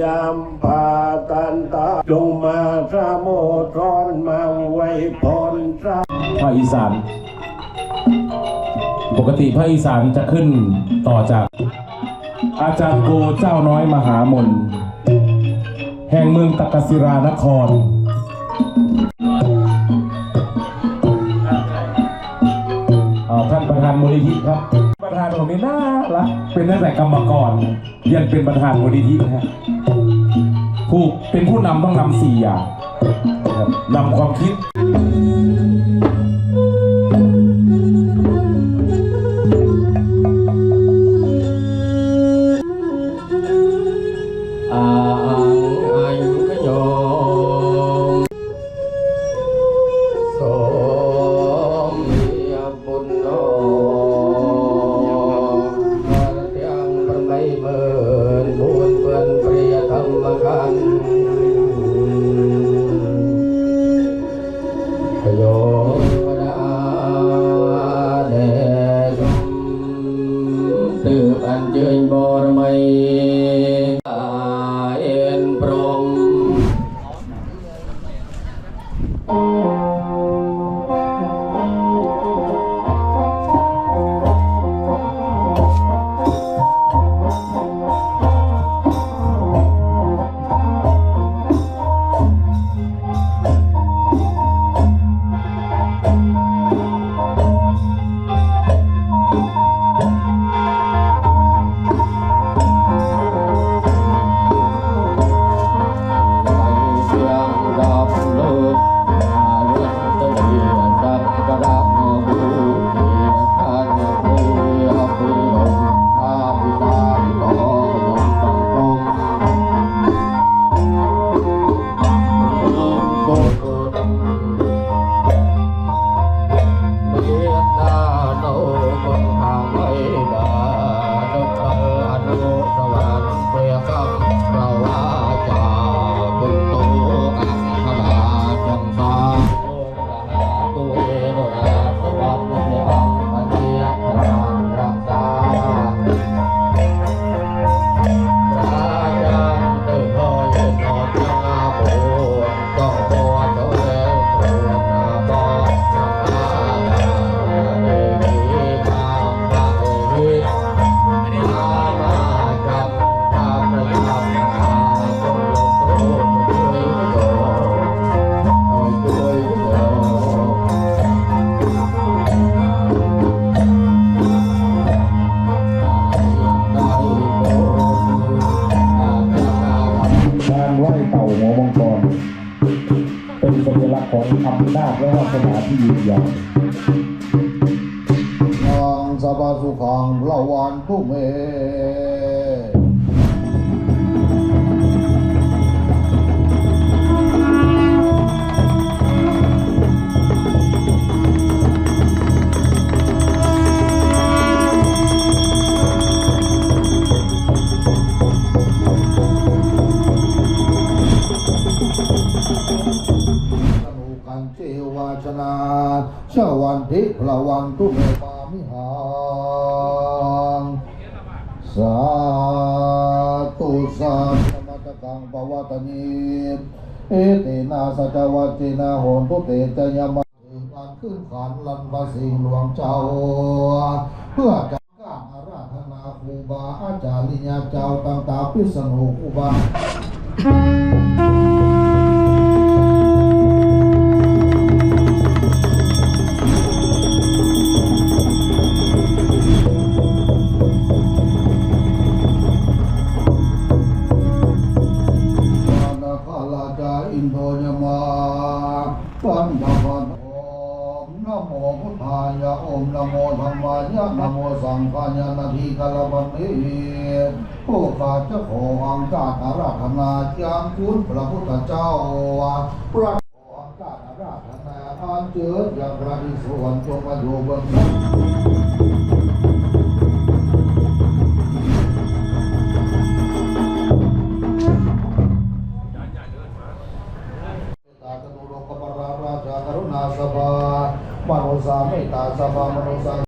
ยามพาตันตาจงมาพระโมทรมาไว้พรพระภาคอีสาน ปกติภาคอีสานจะขึ้นต่อจาก อาจารย์โกเจ้าน้อยมหามน แห่งเมืองตักกศิรานคร นี่น่ารักเป็นตั้งแต่กรรมกรยันเป็นประธานมูลนิธินะฮะผู้เป็นผู้นำต้องนำสี่อย่างนำความคิด จิ เป็นสัญลักษณ์ของอำนาจและวาสนาที่ยืนยาวทางสบาสุขังละวันทุเมาวันทิพละวันทุเมปามิหังสาธุสาธรรมตกังปวัตนีเอเตนาสัจวัตินาโหนตุเตจยามะการขึ้นขานลันภาษีหลวงเจ้า เพื่อจะการอาราธนาครูบาอาจารย์ญาเจ้าต่างๆพิษณุครูบา นโดยมาปัญญาพันโอมนโมพุทธายะโอมนโมธรรมายะนะโมสังฆายะนาทีกาลวันนี้ผู้ข้าจะขออังกาตาราธนาจางคุณพระพุทธเจ้าพระขออังกาตาราธนาอันเจิดอย่างพระอิศวรจงมาอยู่เบื้องหน้า kami, taas sa pamanusan